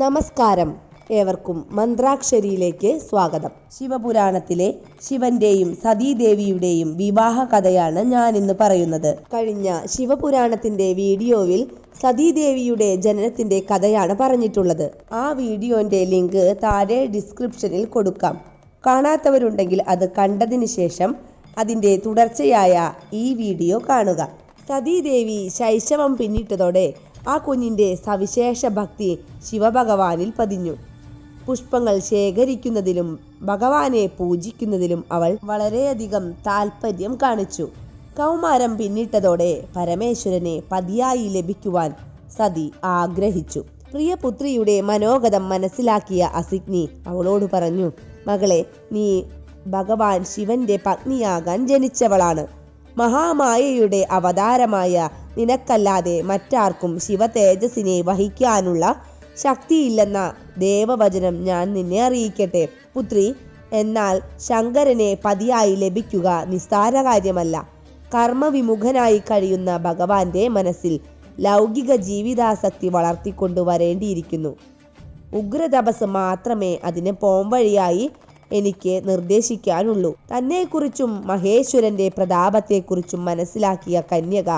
നമസ്കാരം. ഏവർക്കും മന്ത്രാക്ഷരിയിലേക്ക് സ്വാഗതം. ശിവപുരാണത്തിലെ ശിവന്റെയും സതീദേവിയുടെയും വിവാഹ കഥയാണ് ഞാൻ ഇന്ന് പറയുന്നത്. കഴിഞ്ഞ ശിവപുരാണത്തിന്റെ വീഡിയോയിൽ സതീദേവിയുടെ ജനനത്തിന്റെ കഥയാണ് പറഞ്ഞിട്ടുള്ളത്. ആ വീഡിയോന്റെ ലിങ്ക് താഴെ ഡിസ്ക്രിപ്ഷനിൽ കൊടുക്കാം. കാണാത്തവരുണ്ടെങ്കിൽ അത് കണ്ടതിന് ശേഷം അതിന്റെ തുടർച്ചയായ ഈ വീഡിയോ കാണുക. സതീദേവി ശൈശവം പിന്നിട്ടതോടെ ആ കുഞ്ഞിന്റെ സവിശേഷ ഭക്തി ശിവഭഗവാനിൽ പതിഞ്ഞു. പുഷ്പങ്ങൾ ശേഖരിക്കുന്നതിലും ഭഗവാനെ പൂജിക്കുന്നതിലും അവൾ വളരെയധികം താല്പര്യം കാണിച്ചു. കൗമാരം പിന്നിട്ടതോടെ പരമേശ്വരനെ പതിയായി ലഭിക്കുവാൻ സതി ആഗ്രഹിച്ചു. പ്രിയപുത്രിയുടെ മനോഗതം മനസ്സിലാക്കിയ അസിഗ്നി അവളോട് പറഞ്ഞു മകളെ നീ ഭഗവാൻ ശിവന്റെ പത്നിയാകാൻ ജനിച്ചവളാണ്. മഹാമായയുടെ അവതാരമായ നിനക്കല്ലാതെ മറ്റാർക്കും ശിവതേജസ്സിനെ വഹിക്കാനുള്ള ശക്തിയില്ലെന്ന ദേവവചനം ഞാൻ നിന്നെ അറിയിക്കട്ടെ പുത്രി. എന്നാൽ ശങ്കരനെ പതിയായി ലഭിക്കുക നിസ്സാര കാര്യമല്ല. കർമ്മവിമുഖനായി കഴിയുന്ന ഭഗവാന്റെ മനസ്സിൽ ലൗകിക ജീവിതാസക്തി വളർത്തിക്കൊണ്ടുവരേണ്ടിയിരിക്കുന്നു ഉഗ്രതപസ് മാത്രമേ അതിന് പോംവഴിയായി എനിക്ക് നിർദ്ദേശിക്കാനുള്ളൂ. തന്നെക്കുറിച്ചും മഹേശ്വരന്റെ പ്രതാപത്തെക്കുറിച്ചും മനസ്സിലാക്കിയ കന്യക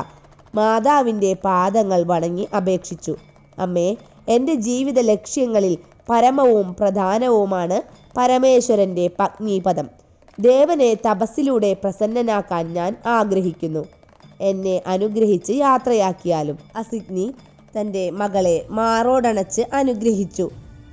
മാതാവിന്റെ പാദങ്ങൾ വണങ്ങി അപേക്ഷിച്ചു. അമ്മേ എന്റെ ജീവിത ലക്ഷ്യങ്ങളിൽ പരമവും പ്രധാനവുമാണ് പരമേശ്വരന്റെ പത്നീപദം. ദേവനെ തപസ്സിലൂടെ പ്രസന്നനാക്കാൻ ഞാൻ ആഗ്രഹിക്കുന്നു. എന്നെ അനുഗ്രഹിച്ച് യാത്രയാക്കിയാലും അസിഗ്നി തന്റെ മകളെ മാറോടണച്ച് അനുഗ്രഹിച്ചു.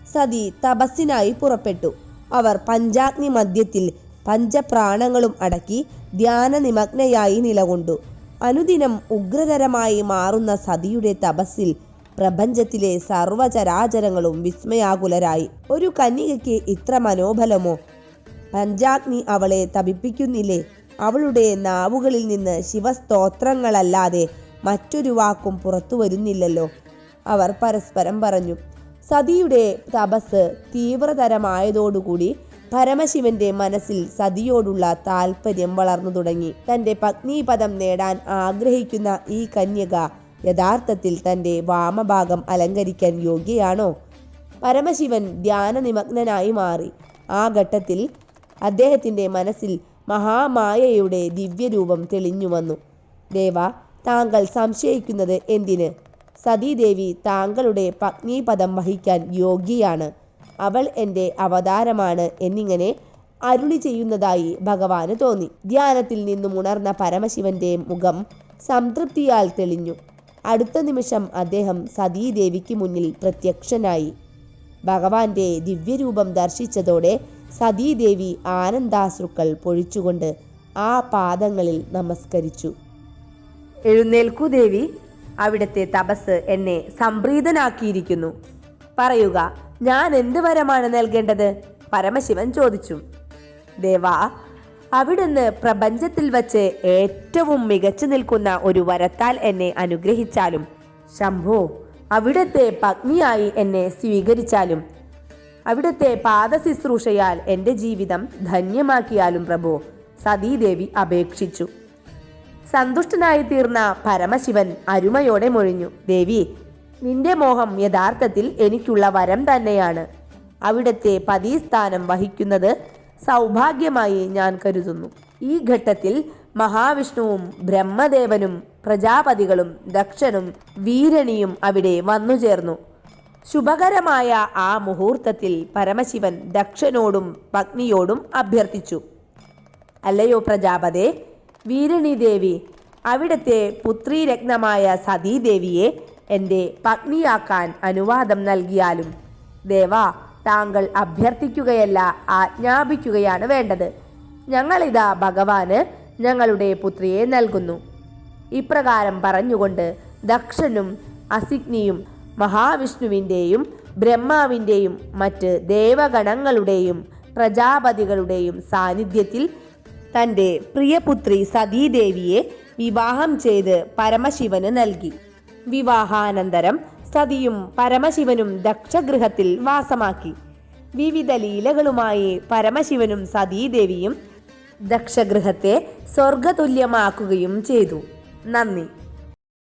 സതി തപസ്സിനായി പുറപ്പെട്ടു. അവർ പഞ്ചാഗ്നി മധ്യത്തിൽ പഞ്ചപ്രാണങ്ങളും അടക്കി ധ്യാനനിമഗ്നയായി നിലകൊണ്ടു. അനുദിനം ഉഗ്രതരമായി മാറുന്ന സതിയുടെ തപസ്സിൽ പ്രപഞ്ചത്തിലെ സർവചരാചരങ്ങളും വിസ്മയാകുലരായി. ഒരു കന്യകയ്ക്ക് ഇത്ര മനോബലമോ? പഞ്ചാഗ്നി അവളെ തപിപ്പിക്കുന്നില്ലേ? അവളുടെ നാവുകളിൽ നിന്ന് ശിവസ്തോത്രങ്ങളല്ലാതെ മറ്റൊരു വാക്കും പുറത്തു വരുന്നില്ലല്ലോ. അവർ പരസ്പരം പറഞ്ഞു സതിയുടെ തപസ് തീവ്രതരമായതോടുകൂടി പരമശിവന്റെ മനസ്സിൽ സതിയോടുള്ള താല്പര്യം വളർന്നു തുടങ്ങി. തന്റെ പത്നീപദം നേടാൻ ആഗ്രഹിക്കുന്ന ഈ കന്യക യഥാർത്ഥത്തിൽ തന്റെ വാമഭാഗം അലങ്കരിക്കാൻ യോഗ്യയാണോ? പരമശിവൻ ധ്യാന ധ്യാനനിമഗ്നനായി മാറി. ആ ഘട്ടത്തിൽ അദ്ദേഹത്തിന്റെ മനസ്സിൽ മഹാമായയുടെ ദിവ്യരൂപം തെളിഞ്ഞു വന്നു. ദേവ താങ്കൾ സംശയിക്കുന്നത് എന്തിന്? സതീദേവി താങ്കളുടെ പത്നീപദം വഹിക്കാൻ യോഗ്യയാണ്. അവൾ എന്റെ അവതാരമാണ് എന്നിങ്ങനെ അരുളി ചെയ്യുന്നതായി ഭഗവാന് തോന്നി. ധ്യാനത്തിൽ നിന്നും ഉണർന്ന പരമശിവന്റെ മുഖം സംതൃപ്തിയാൽ തെളിഞ്ഞു. അടുത്ത നിമിഷം അദ്ദേഹം സതീദേവിക്ക് മുന്നിൽ പ്രത്യക്ഷനായി. ഭഗവാന്റെ ദിവ്യരൂപം ദർശിച്ചതോടെ സതീദേവി ആനന്ദാശ്രുക്കൾ പൊഴിച്ചുകൊണ്ട് ആ പാദങ്ങളിൽ നമസ്കരിച്ചു. എഴുന്നേൽക്കൂ ദേവി. അവിടുത്തെ തപസ് എന്നെ സംപ്രീതനാക്കിയിരിക്കുന്നു. പറയുക ഞാൻ എന്ത് വരമാണ് നൽകേണ്ടത്? പരമശിവൻ ചോദിച്ചു. ദേവാ അവിടുന്ന് പ്രപഞ്ചത്തിൽ വച്ച് ഏറ്റവും മികച്ചു നിൽക്കുന്ന ഒരു വരത്താൽ എന്നെ അനുഗ്രഹിച്ചാലും ശംഭോ അവിടുത്തെ പത്നിയായി എന്നെ സ്വീകരിച്ചാലും അവിടുത്തെ പാദശുശ്രൂഷയാൽ എന്റെ ജീവിതം ധന്യമാക്കിയാലും പ്രഭു സതീദേവി അപേക്ഷിച്ചു. സന്തുഷ്ടനായി തീർന്ന പരമശിവൻ അരുമയോടെ മൊഴിഞ്ഞു. ദേവി നിന്റെ മോഹം യഥാർത്ഥത്തിൽ എനിക്കുള്ള വരം തന്നെയാണ്. അവിടുത്തെ പതിസ്ഥാനം വഹിക്കുന്നത് സൗഭാഗ്യമായി ഞാൻ കരുതുന്നു. ഈ ഘട്ടത്തിൽ മഹാവിഷ്ണുവും ബ്രഹ്മദേവനും പ്രജാപതികളും ദക്ഷനും വീരണിയും അവിടെ വന്നു ചേർന്നു. ശുഭകരമായ ആ മുഹൂർത്തത്തിൽ പരമശിവൻ ദക്ഷനോടും പത്നിയോടും അഭ്യർത്ഥിച്ചു. അല്ലയോ പ്രജാപതേ വീരണി ദേവി അവിടുത്തെ പുത്രീരത്നമായ സതീദേവിയെ എന്റെ പത്നിയാക്കാൻ അനുവാദം നൽകിയാലും ദേവ താങ്കൾ അഭ്യർത്ഥിക്കുകയല്ല ആജ്ഞാപിക്കുകയാണ് വേണ്ടത്. ഞങ്ങളിതാ ഭഗവാന് ഞങ്ങളുടെ പുത്രിയെ നൽകുന്നു. ഇപ്രകാരം പറഞ്ഞുകൊണ്ട് ദക്ഷനും അസിഗ്നിയും മഹാവിഷ്ണുവിന്റെയും ബ്രഹ്മാവിന്റെയും മറ്റ് ദേവഗണങ്ങളുടെയും പ്രജാപതികളുടെയും സാന്നിധ്യത്തിൽ തന്റെ പ്രിയപുത്രി സതീദേവിയെ വിവാഹം ചെയ്ത് പരമശിവന് നൽകി. വിവാഹാനന്തരം സതിയും പരമശിവനും ദക്ഷഗൃഹത്തിൽ വാസമാക്കി. വിവിധ ലീലകളുമായി പരമശിവനും സതീദേവിയും ദക്ഷഗൃഹത്തെ സ്വർഗതുല്യമാക്കുകയും ചെയ്തു. നന്ദി.